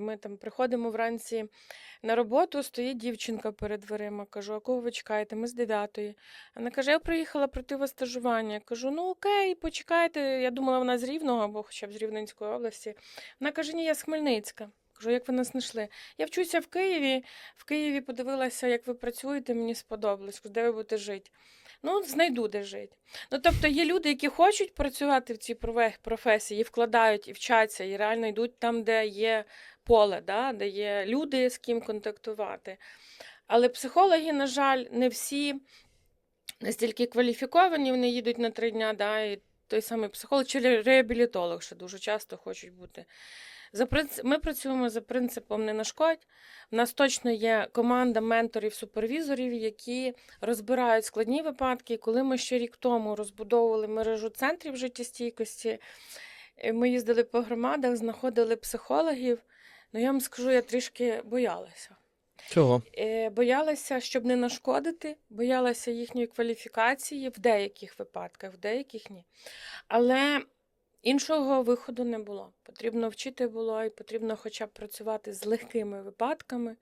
Ми там приходимо вранці на роботу, стоїть дівчинка перед дверима. Кажу, а кого ви чекаєте? Ми з дев'ятої. Вона каже: я приїхала пройти вас стажування. Кажу, ну окей, почекайте. Я думала, вона з Рівного або хоча б з Рівненської області. Вона каже, ні, я з Хмельницька. Кажу, як ви нас знайшли? Я вчуся в Києві. В Києві подивилася, як ви працюєте, мені сподобалось, де ви будете жити. Ну, знайду, де жити. Ну, тобто є люди, які хочуть працювати в цій професії, і вкладають, і вчаться, і реально йдуть там, де є поле, да? де є люди, з ким контактувати. Але психологи, на жаль, не всі настільки кваліфіковані, вони їдуть на три дня, да? і той самий психолог чи реабілітолог, що дуже часто хочуть бути. За принцип... Ми працюємо за принципом не нашкодь. У нас точно є команда менторів, супервізорів, які розбирають складні випадки. Коли ми ще рік тому розбудовували мережу центрів життєстійкості, е, ми їздили по громадах, знаходили психологів. Ну, я вам скажу, я трішки боялася. Чого? Е, Боялася, щоб не нашкодити, боялася їхньої кваліфікації в деяких випадках, в деяких ні. Але іншого виходу не було. Потрібно вчити було і потрібно хоча б працювати з легкими випадками.